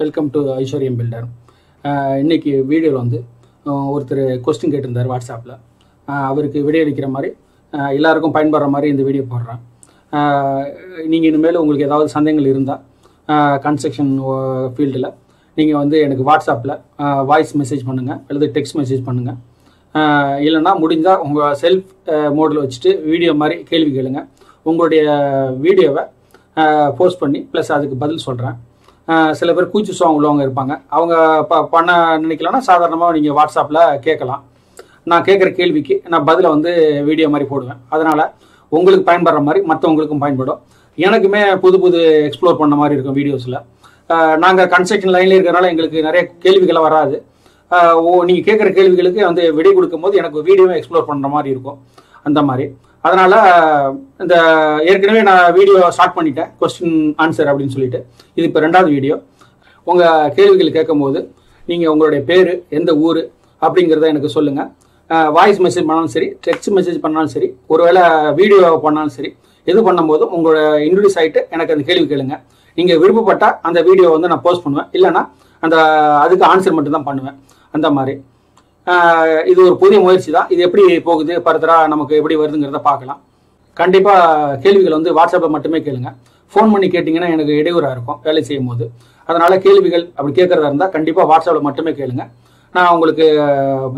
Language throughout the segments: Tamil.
வெல்கம் டு ஐஸ்வர்யம் பில்டர் இன்றைக்கி வீடியோவில் வந்து ஒருத்தர் கொஸ்டின் கேட்டிருந்தார் வாட்ஸ்அப்பில் அவருக்கு விடையளிக்கிற மாதிரி எல்லாருக்கும் பயன்படுற மாதிரி இந்த வீடியோ போடுறேன். நீங்கள் இனிமேல் உங்களுக்கு ஏதாவது சந்தேகங்கள் இருந்தால் கன்ஸ்ட்ரக்ஷன் ஃபீல்டில் நீங்கள் வந்து எனக்கு வாட்ஸ்அப்பில் வாய்ஸ் மெசேஜ் பண்ணுங்கள் அல்லது டெக்ஸ்ட் மெசேஜ் பண்ணுங்கள் இல்லைன்னா முடிஞ்சால் உங்கள் செல்ஃப் மோடில் வச்சுட்டு வீடியோ மாதிரி கேள்வி கேளுங்க. உங்களுடைய வீடியோவை போஸ்ட் பண்ணி ப்ளஸ் அதுக்கு பதில் சொல்கிறேன் சில பேர் கூச்சி சாங் உள்ளவங்க இருப்பாங்க. அவங்க ப பண்ண நினைக்கலன்னா சாதாரணமாக நீங்கள் வாட்ஸ்அப்பில் கேட்கலாம். நான் கேட்குற கேள்விக்கு நான் பதிலை வந்து வீடியோ மாதிரி போடுவேன். அதனால் உங்களுக்கு பயன்படுற மாதிரி மற்றவங்களுக்கும் பயன்படும். எனக்குமே புது புது எக்ஸ்ப்ளோர் பண்ண மாதிரி இருக்கும் வீடியோஸில் நாங்கள் கன்ஸ்ட்ரக்ஷன் லைனில் இருக்கிறனால எங்களுக்கு நிறைய கேள்விகளை வராது. ஓ நீங்கள் கேட்குற கேள்விகளுக்கு வந்து விடை கொடுக்கும்போது எனக்கு வீடியோவை எக்ஸ்ப்ளோர் பண்ணுற மாதிரி இருக்கும். அந்த மாதிரி. அதனால் இந்த ஏற்கனவே நான் வீடியோ ஸ்டார்ட் பண்ணிட்டேன் கொஸ்டின் ஆன்சர் அப்படின்னு சொல்லிட்டு. இது இப்போ ரெண்டாவது வீடியோ உங்கள் கேள்விகள் கேட்கும்போது நீங்கள் உங்களுடைய பேர் எந்த ஊர் அப்படிங்கிறத எனக்கு சொல்லுங்கள் வாய்ஸ் மெசேஜ் பண்ணாலும் சரி டெக்ஸ்ட் மெசேஜ் பண்ணாலும் சரி ஒருவேளை வீடியோ பண்ணாலும் சரி எது பண்ணும்போதும் உங்களோட இன்ட்ரடியூஸ் ஆகிட்டு எனக்கு அந்த கேள்வி கேளுங்க. நீங்கள் விருப்பப்பட்டால் அந்த வீடியோ வந்து நான் போஸ்ட் பண்ணுவேன். இல்லைன்னா அந்த அதுக்கு ஆன்சர் மட்டும் தான் பண்ணுவேன். அந்த மாதிரி. இது ஒரு புதிய முயற்சி தான். இது எப்படி போகுது ஃபர்தராக நமக்கு எப்படி வருதுங்கிறத பார்க்கலாம். கண்டிப்பாக கேள்விகள் வந்து வாட்ஸ்அப்பில் மட்டுமே கேளுங்க. ஃபோன் பண்ணி கேட்டிங்கன்னா எனக்கு இடையூறாக இருக்கும் வேலை செய்யும் போது அதனால் கேள்விகள் அப்படி கேட்குறதா இருந்தால் கண்டிப்பாக வாட்ஸ்அப்பில் மட்டுமே கேளுங்க. நான் உங்களுக்கு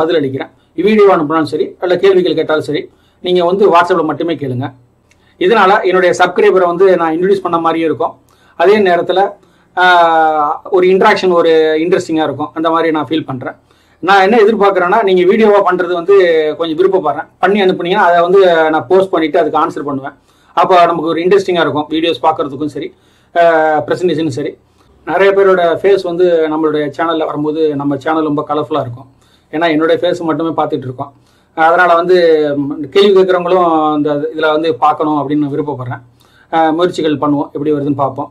பதில் அளிக்கிறேன். வீடியோ அனுப்பினாலும் சரி இல்லை கேள்விகள் கேட்டாலும் சரி நீங்கள் வந்து வாட்ஸ்அப்பில் மட்டுமே கேளுங்க. இதனால் என்னுடைய சப்ஸ்கிரைபரை வந்து நான் இன்ட்ரடியூஸ் பண்ண மாதிரியும் இருக்கும். அதே நேரத்தில் ஒரு இன்ட்ராக்ஷன் ஒரு இன்ட்ரெஸ்டிங்காக இருக்கும். அந்த மாதிரி நான் ஃபீல் பண்ணுறேன் நான் என்ன எதிர்பார்க்குறேன்னா நீங்கள் வீடியோவாக பண்ணுறது வந்து கொஞ்சம் விருப்பப்படுறேன் பண்ணி அனுப்புனீங்கன்னா அதை வந்து நான் போஸ்ட் பண்ணிவிட்டு அதுக்கு ஆன்சர் பண்ணுவேன். அப்போ நமக்கு ஒரு இன்ட்ரெஸ்டிங்காக இருக்கும். வீடியோஸ் பார்க்குறதுக்கும் சரி ப்ரெசன்டேஷனும் சரி. நிறைய பேரோட ஃபேஸ் வந்து நம்மளுடைய சேனலில் வரும்போது நம்ம சேனல் ரொம்ப கலர்ஃபுல்லாக இருக்கும். ஏன்னா என்னுடைய ஃபேஸ் மட்டுமே பார்த்துட்டு இருக்கோம். அதனால் வந்து கேள்வி கேட்குறவங்களும் இந்த இதில் வந்து பார்க்கணும் அப்படின்னு விருப்பப்படுறேன் முயற்சிகள் பண்ணுவோம். எப்படி வருதுன்னு பார்ப்போம்.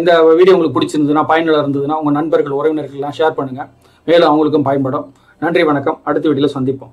இந்த வீடியோ உங்களுக்கு பிடிச்சிருந்ததுன்னா பயனுள்ள இருந்ததுன்னா உங்கள் நண்பர்கள் உறவினர்கள்லாம் ஷேர் பண்ணுங்கள் மேலும் அவங்களுக்கும் பயன்படும். நன்றி வணக்கம். அடுத்த வீடியோவில் சந்திப்போம்.